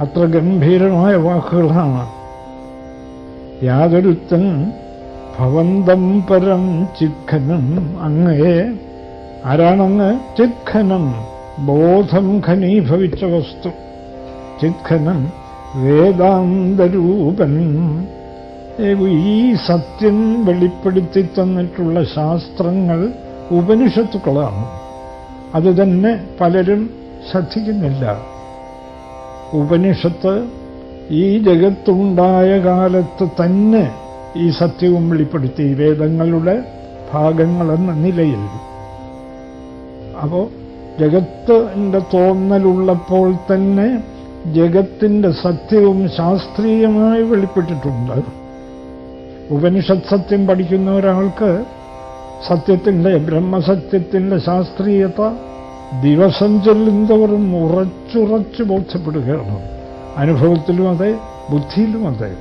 അത്ര ഗംഭീരമായ വാക്കുകളാണ്. യാതൊരുത്തൻ ഭവന്തം പരം ചിഖനം അങ്ങയെ ആരാണങ്ങ് ചിഖനം? ബോധം ഖനീഭവിച്ച വസ്തു. ചിഖനം വേദാന്തരൂപൻ. ഈ സത്യം വെളിപ്പെടുത്തി തന്നിട്ടുള്ള ശാസ്ത്രങ്ങൾ ഉപനിഷത്തുക്കളാണ്. അതുതന്നെ പലരും ശ്രദ്ധിക്കുന്നില്ല. ഉപനിഷത്ത് ഈ ജഗത്തുണ്ടായ കാലത്ത് തന്നെ ഈ സത്യവും വെളിപ്പെടുത്തി വേദങ്ങളുടെ ഭാഗങ്ങളെന്ന നിലയിൽ. അപ്പോ ജഗത്തിന്റെ തോന്നലുള്ളപ്പോൾ തന്നെ ജഗത്തിന്റെ സത്യവും ശാസ്ത്രീയമായി വെളിപ്പെട്ടിട്ടുണ്ട്. ഉപനിഷത് സത്യം പഠിക്കുന്ന ഒരാൾക്ക് സത്യത്തിന്റെ ബ്രഹ്മസത്യത്തിന്റെ ശാസ്ത്രീയത ദിവസം ചെല്ലുന്നവരും ഉറച്ചുറച്ച് ബോധ്യപ്പെടുകയാണ്. അനുഭവത്തിലും അതെ ബുദ്ധിയിലും അതെ.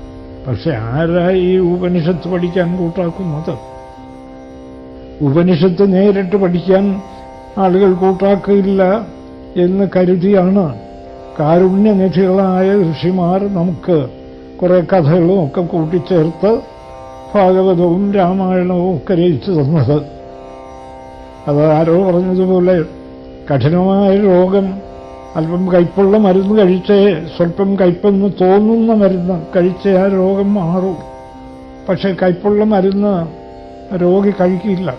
പക്ഷെ ആരാ ഈ ഉപനിഷത്ത് പഠിക്കാൻ കൂട്ടാക്കുന്നത്? ഉപനിഷത്ത് നേരിട്ട് പഠിക്കാൻ ആളുകൾ കൂട്ടാക്കില്ല എന്ന് കരുതിയാണ് കാരുണ്യനിധികളായ ഋഷിമാർ നമുക്ക് കുറേ കഥകളും ഒക്കെ കൂട്ടിച്ചേർത്ത് ഭാഗവതവും രാമായണവും ഒക്കെ രചിച്ചു തന്നത്. അത് ആരോ പറഞ്ഞതുപോലെ കഠിനമായ രോഗം അല്പം കയ്പുള്ള മരുന്ന് കഴിച്ചേ സ്വല്പം കയ്പെന്ന് തോന്നുന്ന മരുന്ന് കഴിച്ചേ ആ രോഗം മാറും. പക്ഷെ കയ്പുള്ള മരുന്ന് രോഗി കഴിക്കില്ല.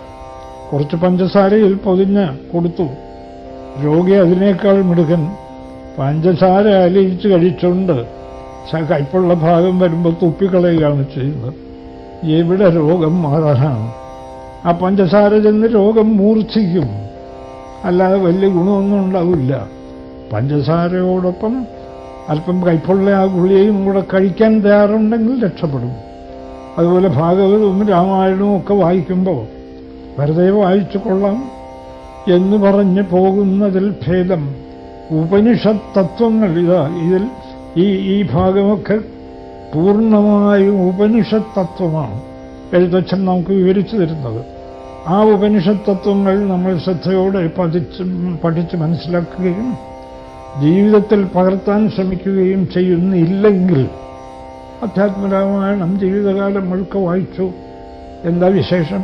കുറച്ച് പഞ്ചസാരയിൽ പൊതിഞ്ഞ് കൊടുത്തു. രോഗി അതിനേക്കാൾ മിടുകൻ പഞ്ചസാര അലിയിച്ച് കഴിച്ചുകൊണ്ട് കയ്പുള്ള ഭാഗം വരുമ്പോൾ തുപ്പിക്കളയുകയാണ് ചെയ്യുന്നത്. എവിടെ രോഗം മാറാനാണ്? ആ പഞ്ചസാര ചെന്ന് രോഗം മൂർച്ഛിക്കും. അല്ലാതെ വലിയ ഗുണമൊന്നും ഉണ്ടാവില്ല. പഞ്ചസാരയോടൊപ്പം അല്പം കൈപ്പുള്ള ആ ഗുളികയും കൂടെ കഴിക്കാൻ തയ്യാറുണ്ടെങ്കിൽ രക്ഷപ്പെടും. അതുപോലെ ഭാഗവതവും രാമായണവും ഒക്കെ വായിക്കുമ്പോൾ വെറുതെ വായിച്ചു കൊള്ളാം എന്ന് പറഞ്ഞ് പോകുന്നതിൽ ഭേദം. ഉപനിഷത്ത് തത്വങ്ങൾ ഇതാ ഇതിൽ ഈ ഈ ഭാഗമൊക്കെ പൂർണമായും ഉപനിഷത്ത് തത്വമാണ് എഴുത്തച്ഛൻ നമുക്ക് വിവരിച്ചു തരുന്നത്. ആ ഉപനിഷത്ത് തത്വങ്ങൾ നമ്മൾ ശ്രദ്ധയോടെ പതിച്ച് പഠിച്ച് മനസ്സിലാക്കുകയും ജീവിതത്തിൽ പകർത്താൻ ശ്രമിക്കുകയും ചെയ്യുന്നില്ലെങ്കിൽ അധ്യാത്മരാമായണം ജീവിതകാലം മുഴുക്ക വായിച്ചു. എന്താ വിശേഷം?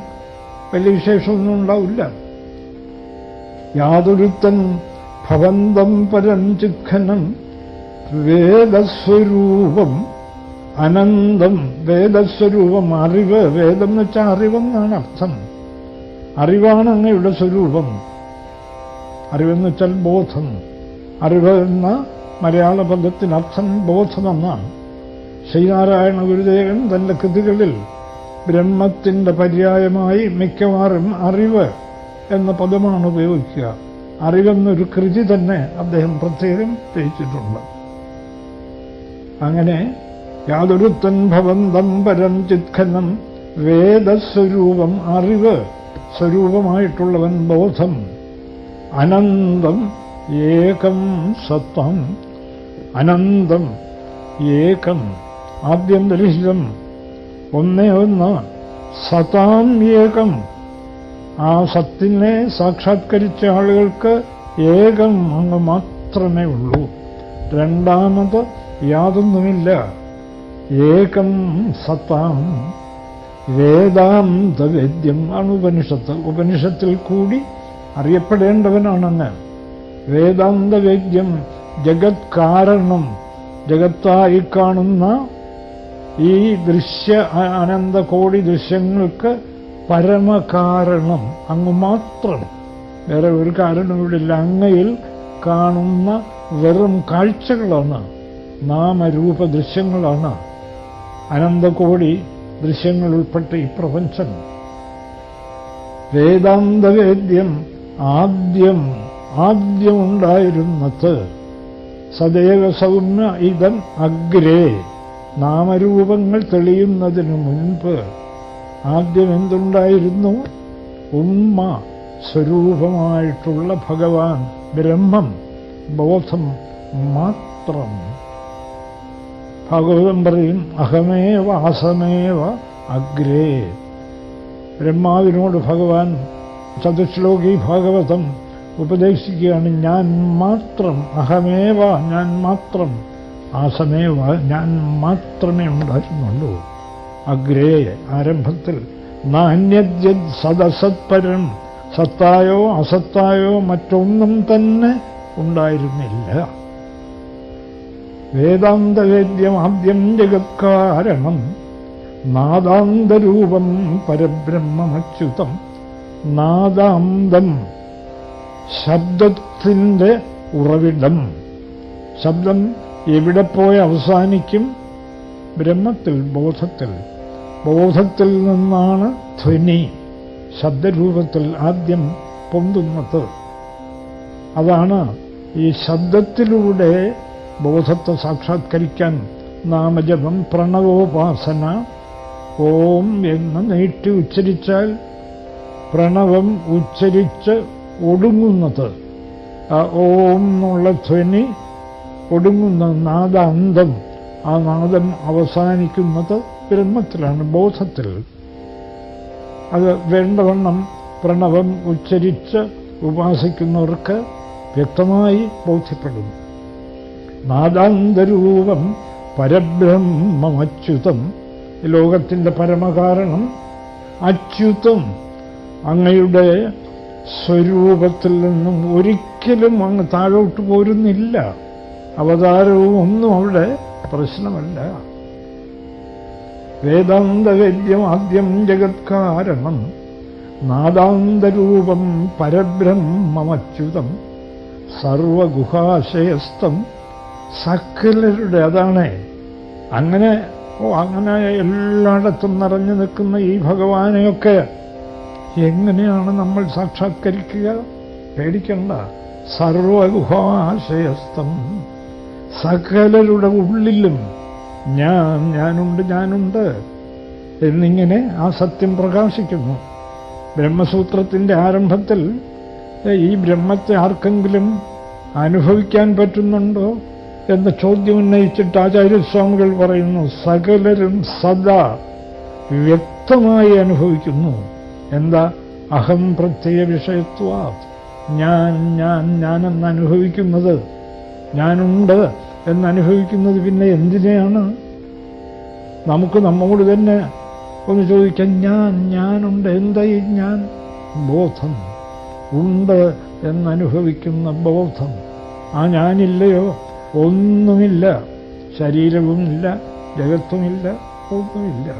വലിയ വിശേഷമൊന്നും ഉണ്ടാവില്ല. യാതൊരുത്തൻ ഭവന്തം പരം ചിഖനം വേദസ്വരൂപം അനന്തം വേദസ്വരൂപം അറിവ് വേദം എന്ന് വെച്ചാൽ അറിവെന്നാണ് അർത്ഥം. അറിവാണ് അങ്ങയുടെ സ്വരൂപം. അറിവെന്ന് വെച്ചാൽ ബോധം. അറിവ് എന്ന മലയാള പദത്തിനർത്ഥം ബോധമെന്നാണ്. ശ്രീനാരായണ ഗുരുദേവൻ തന്റെ കൃതികളിൽ ബ്രഹ്മത്തിന്റെ പര്യായമായി മിക്കവാറും അറിവ് എന്ന പദമാണ് ഉപയോഗിക്കുക. അറിവെന്നൊരു കൃതി തന്നെ അദ്ദേഹം പ്രത്യേകം രചിച്ചിട്ടുണ്ട്. അങ്ങനെ യാതൊരുത്തൻ ഭവന്തം പരം ചിത്ഖനം വേദസ്വരൂപം അറിവ് സ്വരൂപമായിട്ടുള്ളവൻ ബോധം അനന്തം ഏകം സത്വം അനന്തം ഏകം ആദ്യന്തരിഹിതം ഒന്നേ ഒന്ന് സതാം ഏകം. ആ സത്തിനെ സാക്ഷാത്കരിച്ച ആളുകൾക്ക് ഏകം അങ്ങ് മാത്രമേ ഉള്ളൂ. രണ്ടാമത് യാതൊന്നുമില്ല. ഏകം സത്താം വേദാന്തവേദ്യം ആണ് ഉപനിഷത്ത് ഉപനിഷത്തിൽ കൂടി അറിയപ്പെടേണ്ടവനാണെന്ന്. വേദാന്തവേദ്യം ജഗത് കാരണം ജഗത്തായി കാണുന്ന ഈ ദൃശ്യ അനന്തകോടി ദൃശ്യങ്ങൾക്ക് പരമകാരണം. അങ്ങ് മാത്രം വേറെ ഒരു കാരണം ഇവിടെ ഇല്ല. അങ്ങയിൽ കാണുന്ന വെറും കാഴ്ചകളാണ്. നാമരൂപ ദൃശ്യങ്ങളാണ് അനന്തകോടി ദൃശ്യങ്ങൾ ഉൾപ്പെട്ട ഈ പ്രപഞ്ചം. വേദാന്തവേദ്യം ആദ്യം ആദ്യമുണ്ടായിരുന്നത് സദൈവ സൗമ്യ ഇതം അഗ്രേ. നാമരൂപങ്ങൾ തെളിയുന്നതിനു മുൻപ് ആദ്യം എന്തുണ്ടായിരുന്നു ഉമ്മ സ്വരൂപമായിട്ടുള്ള ഭഗവാൻ ബ്രഹ്മം ബോധം മാത്രം. ഭാഗവതം പറയും അഹമേവ അസമേവ അഗ്രേ. ബ്രഹ്മാവിനോട് ഭഗവാൻ ചതുശ്ലോകി ഭാഗവതം ഉപദേശിക്കുകയാണ് ഞാൻ മാത്രം അഹമേവ ഞാൻ മാത്രം ആസമേവ ഞാൻ മാത്രമേ ഉണ്ടായിരുന്നുള്ളൂ. അഗ്രേ. ആരംഭത്തിൽ നാന്യദ്യത് സദസത്പരം സത്തായോ അസത്തായോ മറ്റൊന്നും തന്നെ ഉണ്ടായിരുന്നില്ല. വേദാന്തവേദ്യം ആദ്യം ജഗത്കാരണം നാദാന്തരൂപം പരബ്രഹ്മമച്യുതം. നാദാന്തം ശബ്ദത്തിന്റെ ഉറവിടം. ശബ്ദം എവിടെ പോയി അവസാനിക്കും? ബ്രഹ്മത്തിൽ ബോധത്തിൽ. ബോധത്തിൽ നിന്നാണ് ധ്വനി. ശബ്ദരൂപത്തിൽ ആദ്യം പൊന്തുന്നത്. അതാണ് ഈ ശബ്ദത്തിലൂടെ ബോധത്തെ സാക്ഷാത്കരിക്കാൻ നാമജപം പ്രണവോപാസന. ഓം എന്ന് നീട്ടി ഉച്ചരിച്ചാൽ പ്രണവം ഉച്ചരിച്ച് ഒടുങ്ങുന്നത്. ആ ഓം എന്നുള്ള ധ്വനി ഒടുങ്ങുന്ന നാദാന്തം ആ നാദം അവസാനിക്കുന്നത് ബ്രഹ്മത്തിലാണ് ബോധത്തിൽ. അത് വേണ്ടവണ്ണം പ്രണവം ഉച്ചരിച്ച് ഉപാസിക്കുന്നവർക്ക് വ്യക്തമായി ബോധ്യപ്പെടും നാദാന്തരൂപം പരബ്രഹ്മമച്യുതം. ലോകത്തിന്റെ പരമകാരണം അച്യുതം. അങ്ങയുടെ സ്വരൂപത്തിൽ നിന്നും ഒരിക്കലും അങ്ങ് താഴോട്ട് പോരുന്നില്ല. അവതാരവും ഒന്നും അവിടെ പ്രശ്നമല്ല. വേദാന്തവേദ്യം ആദ്യം ജഗത്കാരണം. നാദാന്തരൂപം പരബ്രഹ്മമച്യുതം. സർവഗുഹാശയസ്ഥം സകലരുടെ അതാണ്. അങ്ങനെ ഓ അങ്ങനെ എല്ലായിടത്തും നിറഞ്ഞു നിൽക്കുന്ന ഈ ഭഗവാനെയൊക്കെ എങ്ങനെയാണ് നമ്മൾ സാക്ഷാത്കരിക്കുക? പേടിക്കണ്ട. സർവഗുഹാശയസ്തം സകലരുടെ ഉള്ളിലും ഞാൻ ഞാനുണ്ട് ഞാനുണ്ട് എന്നിങ്ങനെ ആ സത്യം പ്രകാശിക്കുന്നു. ബ്രഹ്മസൂത്രത്തിന്റെ ആരംഭത്തിൽ ഈ ബ്രഹ്മത്തെ ആർക്കെങ്കിലും അനുഭവിക്കാൻ പറ്റുന്നുണ്ടോ? എന്ന ചോദ്യം ഉന്നയിച്ചിട്ട് ആചാര്യസ്വാമികൾ പറയുന്നു സകലരും സദാ വ്യക്തമായി അനുഭവിക്കുന്നു. എന്താ? അഹം പ്രത്യയ വിഷയത്വ. ഞാൻ ഞാൻ ഞാനെന്ന് അനുഭവിക്കുന്നത്. ഞാനുണ്ട് എന്നനുഭവിക്കുന്നത് പിന്നെ എന്തിനെയാണ്? നമുക്ക് നമ്മോട് തന്നെ ഒന്ന് ചോദിക്കാൻ ഞാൻ ഞാനുണ്ട്. എന്തായി ഞാൻ? ബോധം ഉണ്ട് എന്നനുഭവിക്കുന്ന ബോധം. ആ ഞാനില്ലയോ? ഒന്നുമില്ല. ശരീരവുമില്ല ജഗത്തുമില്ല ഒന്നുമില്ല.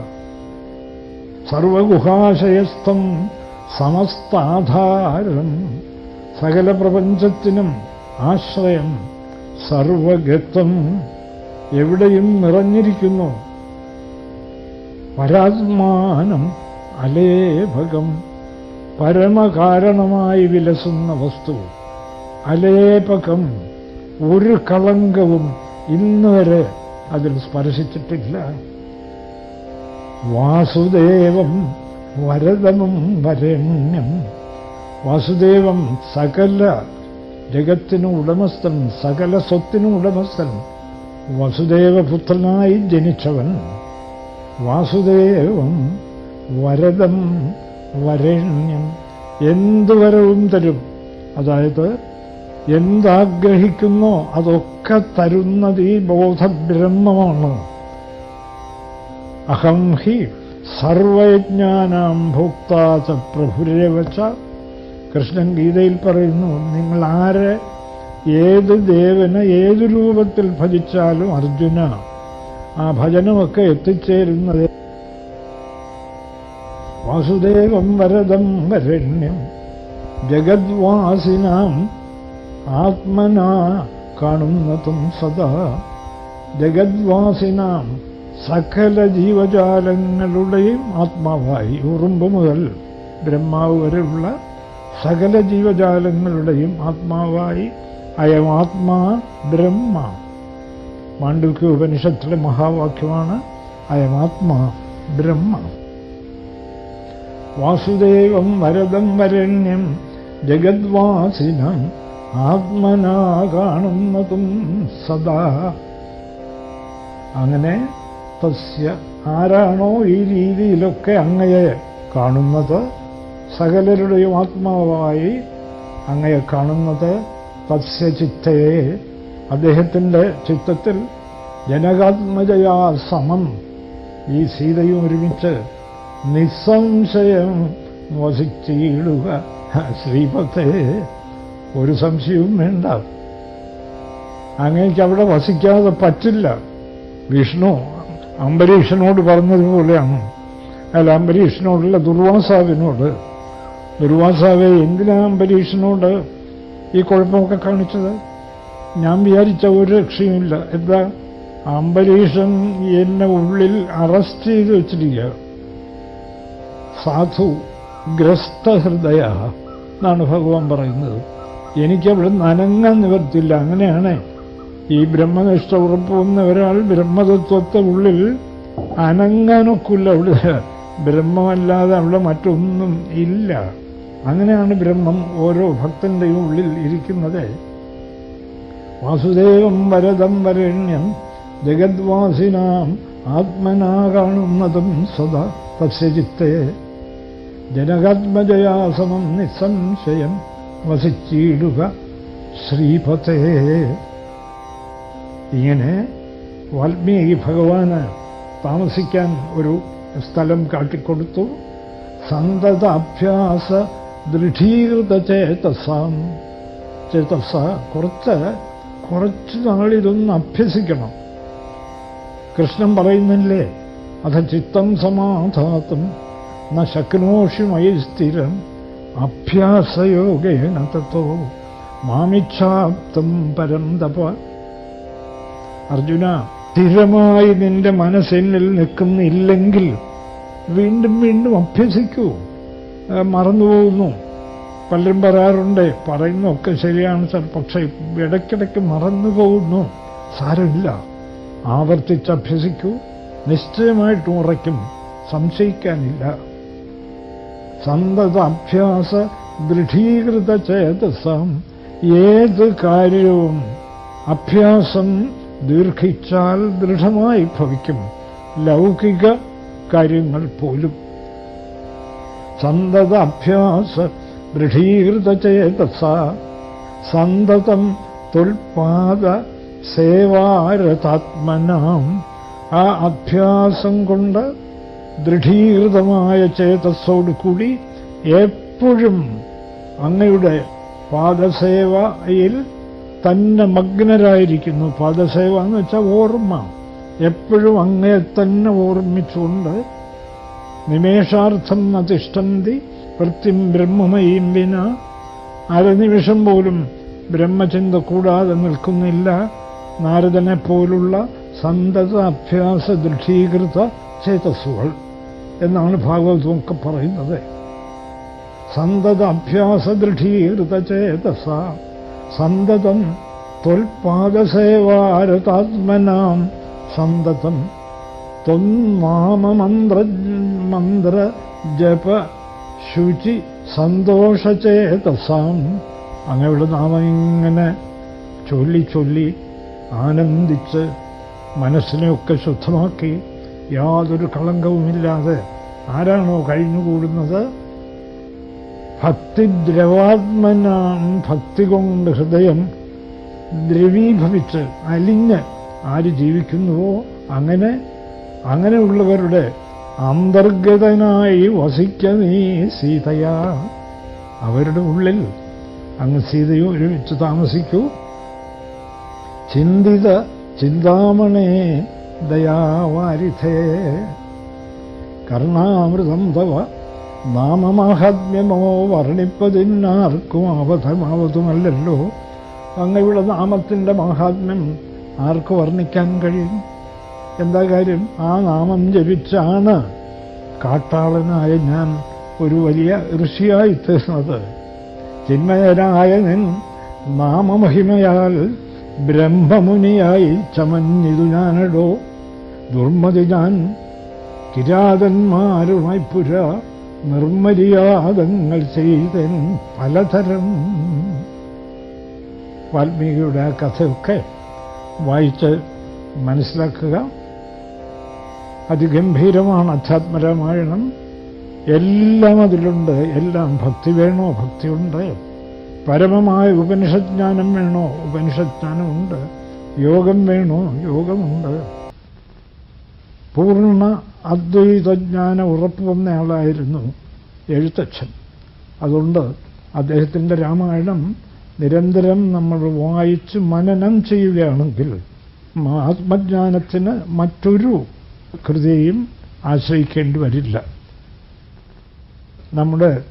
സർവഗുഹാശയസ്ഥം സമസ്താധാരം സകല പ്രപഞ്ചത്തിനും ആശ്രയം സർവഗത്വം എവിടെയും നിറഞ്ഞിരിക്കുന്നു. പരാത്മാനം അലേഭകം പരമകാരണമായി വിലസുന്ന വസ്തു അലേപകം ഒരു കളങ്കവും ഇന്നുവരെ അതിൽ സ്പർശിച്ചിട്ടില്ല. വാസുദേവം വരദമും വരണ്യം. വാസുദേവം സകല ജഗത്തിനും ഉടമസ്ഥൻ സകല സ്വത്തിനും ഉടമസ്ഥൻ. വസുദേവപുത്രനായി ജനിച്ചവൻ വാസുദേവം വരദം വരണ്യം. എന്ത് വരവും തരും. അതായത് എന്താഗ്രഹിക്കുന്നോ അതൊക്കെ തരുന്നത് ഈ ബോധബ്രഹ്മമാണ്. അഹം ഹി സർവജ്ഞാനാം ഭോക്താച്ച പ്രഭുരവച്ച കൃഷ്ണൻ ഗീതയിൽ പറയുന്നു നിങ്ങൾ ആരെ ഏത് ദേവന് ഏത് രൂപത്തിൽ ഭജിച്ചാലും അർജുന ആ ഭജനമൊക്കെ എത്തിച്ചേരുന്നത് വാസുദേവം വരദം വരണ്യം ജഗദ്വാസിനാം ആത്മനാ കാണുന്നതും സദാ. ജഗദ്വാസിനാം സകല ജീവജാലങ്ങളുടെയും ആത്മാവായി ഉറുമ്പ് മുതൽ ബ്രഹ്മാവ് വരെയുള്ള സകല ജീവജാലങ്ങളുടെയും ആത്മാവായി അയം ആത്മാ ബ്രഹ്മ. മാണ്ഡവ്യ ഉപനിഷത്തിലെ മഹാവാക്യമാണ് അയമാത്മാ ബ്രഹ്മ. വാസുദേവം വരദം വരണ്യം ജഗദ്വാസിനം ആത്മനാ കാണുന്നതും സദാ. അങ്ങനെ തസ്യ ആരാണോ ഈ രീതിയിലൊക്കെ അങ്ങയെ കാണുന്നത് സകലരുടെയും ആത്മാവായി അങ്ങയെ കാണുന്നത് തസ്യ ചിത്തയെ. അദ്ദേഹത്തിന്റെ ചിത്തത്തിൽ ജനകാത്മജയാ സമം. ഈ സീതയും ഒരുമിച്ച് നിസ്സംശയം വസിച്ചിടുക ശ്രീപത്തെ ഒരു സംശയവും വേണ്ട. അങ്ങേക്ക് അവിടെ വസിക്കാതെ പറ്റില്ല. വിഷ്ണു അംബരീഷനോട് പറഞ്ഞതുപോലെയാണ് അല്ല അംബരീഷനോടുള്ള ദുർവാസാവിനോട് ദുർവാസാവെ എന്തിനാ അംബരീഷനോട് ഈ കുഴപ്പമൊക്കെ കാണിച്ചത്? ഞാൻ വിചാരിച്ച ഒരു രക്ഷയുമില്ല. എന്താ? അംബരീഷൻ എന്നെ ഉള്ളിൽ അറസ്റ്റ് ചെയ്ത് വെച്ചിരിക്കുക. സാധു ഗ്രസ്തഹൃദയ എന്നാണ് ഭഗവാൻ പറയുന്നത്. എനിക്കവിടെ നനങ്ങാൻ നിവർത്തില്ല അങ്ങനെയാണ്. ഈ ബ്രഹ്മനിഷ്ഠ ഉറപ്പുവന്ന ഒരാൾ ബ്രഹ്മതത്വത്തെ ഉള്ളിൽ അനങ്ങാനൊക്കില്ല. അവിടെ ബ്രഹ്മമല്ലാതെ അവിടെ മറ്റൊന്നും ഇല്ല. അങ്ങനെയാണ് ബ്രഹ്മം ഓരോ ഭക്തന്റെയും ഉള്ളിൽ ഇരിക്കുന്നത്. വാസുദേവം വരദം വരണ്യം ജഗദ്വാസിനാം ആത്മനാ കാണുന്നതും സദാ തസ്യചിത്തേ ജനകാത്മജയാസമം നിസ്സംശയം വസിച്ചിടുക ശ്രീപതേ. ഇങ്ങനെ വാൽമീകി ഭഗവാന് താമസിക്കാൻ ഒരു സ്ഥലം കാട്ടിക്കൊടുത്തു. സന്തത അഭ്യാസ ദൃഢീകൃത ചേതസാം. ചേതസ കുറച്ച് കുറച്ച് നാളിതൊന്ന് അഭ്യസിക്കണം. കൃഷ്ണൻ പറയുന്നില്ലേ അഥ ചിത്തം സമാധാത്തും ന ശക്നോഷി മൈ സ്ഥിരം. അഭ്യാസയോഗേന തത്തോ മാമിച്ഛാപ്തം പരം തപ. അർജുന സ്ഥിരമായി നിന്റെ മനസ്സിനിൽ നിൽക്കുന്നില്ലെങ്കിൽ വീണ്ടും വീണ്ടും അഭ്യസിക്കൂ. മറന്നുപോകുന്നു. പലരും പറയാറുണ്ട് പറയുന്നതൊക്കെ ശരിയാണ് സർ പക്ഷേ ഇടയ്ക്കിടയ്ക്ക് മറന്നു പോകുന്നു സാരമില്ല. ആവർത്തിച്ച് അഭ്യസിക്കൂ. നിശ്ചയമായിട്ടും ഉറയ്ക്കും. സംശയിക്കാനില്ല. സന്തത അഭ്യാസ ദൃഢീകൃത ചേതസം ഏത് കാര്യവും അഭ്യാസം ദീർഘിച്ചാൽ ദൃഢമായി ഭവിക്കും. ലൗകിക കാര്യങ്ങൾ പോലും. സന്തത അഭ്യാസ ദൃഢീകൃത ചേതസ സന്തതം തുൽപാദ സേവാരതാത്മനാം. ആ അഭ്യാസം കൊണ്ട് ദൃഢീകൃതമായ ചേതസ്സോട് കൂടി എപ്പോഴും അങ്ങയുടെ പാദസേവയിൽ തന്നെ മഗ്നരായിരിക്കുന്നു. പാദസേവ എന്ന് വെച്ചാൽ ഓർമ്മ. എപ്പോഴും അങ്ങയെ തന്നെ ഓർമ്മിച്ചുകൊണ്ട് നിമേഷാർത്ഥം അതിഷ്ടന്തി വൃത്തിം ബ്രഹ്മമയും വിന. അരനിമിഷം പോലും ബ്രഹ്മചിന്ത കൂടാതെ നിൽക്കുന്നില്ല. നാരദനെ പോലുള്ള സന്തത അഭ്യാസ ദൃഢീകൃത ചേതസ്സുകൾ. എന്നാണ് ഭാഗവതമൊക്കെ പറയുന്നത്. സന്തത അഭ്യാസ ദൃഢീകൃത ചേതസ സന്തതം ത്വൽപാദസേവാരതാത്മനാം. സന്തതം ത്വന്മാമമന്ത്ര മന്ത്ര ജപ ശുചി സന്തോഷചേതസാം. അങ്ങയുടെ നാമം ഇങ്ങനെ ചൊല്ലി ചൊല്ലി ആനന്ദിച്ച് മനസ്സിനെയൊക്കെ ശുദ്ധമാക്കി യാതൊരു കളങ്കവുമില്ലാതെ ആരാണോ കഴിഞ്ഞുകൂടുന്നത്? ഭക്തിദ്രവാത്മനാം ഭക്തി കൊണ്ട് ഹൃദയം ദ്രവീഭവിച്ച് അലിഞ്ഞ് ആര് ജീവിക്കുന്നുവോ അങ്ങനെ അങ്ങനെയുള്ളവരുടെ അന്തർഗതനായി വസിക്ക നീ സീതയാ. അവരുടെ ഉള്ളിൽ അങ്ങ് സീതയും ഒരുമിച്ച് താമസിക്കൂ. ചിന്തിത ചിന്താമണേ ദയാവാരിധേ. കർണാമൃതം തവ നാമമാഹാത്മ്യമോ വർണിപ്പതിനാർക്കും അവധമാവതുമല്ലല്ലോ. അങ്ങയുടെ നാമത്തിന്റെ മാഹാത്മ്യം ആർക്ക് വർണിക്കാൻ കഴിയും? എന്താ കാര്യം? ആ നാമം ജപിച്ചാണ് കാട്ടാളനായ ഞാൻ ഒരു വലിയ ഋഷിയായി തീർന്നത്. ചിന്മയനായ നിൻ നാമമഹിമയാൽ ബ്രഹ്മമുനിയായി ചമഞ്ഞിതു ഞാനടോ. ദുർമതി ഞാൻ കിരാതന്മാരുമായി പുര നിർമ്മര്യാദങ്ങൾ ചെയ്തൻ പലതരം. വാൽമീകിയുടെ ആ കഥയൊക്കെ വായിച്ച് മനസ്സിലാക്കുക. അതിഗംഭീരമാണ് അധ്യാത്മരാമായണം. എല്ലാം അതിലുണ്ട്. എല്ലാം ഭക്തി വേണോ? ഭക്തിയുണ്ട്. പരമമായ ഉപനിഷജ്ഞാനം വേണോ? ഉപനിഷജ്ഞാനമുണ്ട്. യോഗം വേണോ? യോഗമുണ്ട്. പൂർണ അദ്വൈതജ്ഞാനം ഉറപ്പു വന്നയാളായിരുന്നു എഴുത്തച്ഛൻ. അതുകൊണ്ട് അദ്ദേഹത്തിന്റെ രാമായണം നിരന്തരം നമ്മൾ വായിച്ച് മനനം ചെയ്യുകയാണെങ്കിൽ ആത്മജ്ഞാനത്തിന് മറ്റൊരു കൃതിയും ആശ്രയിക്കേണ്ടി വരില്ല. നമ്മുടെ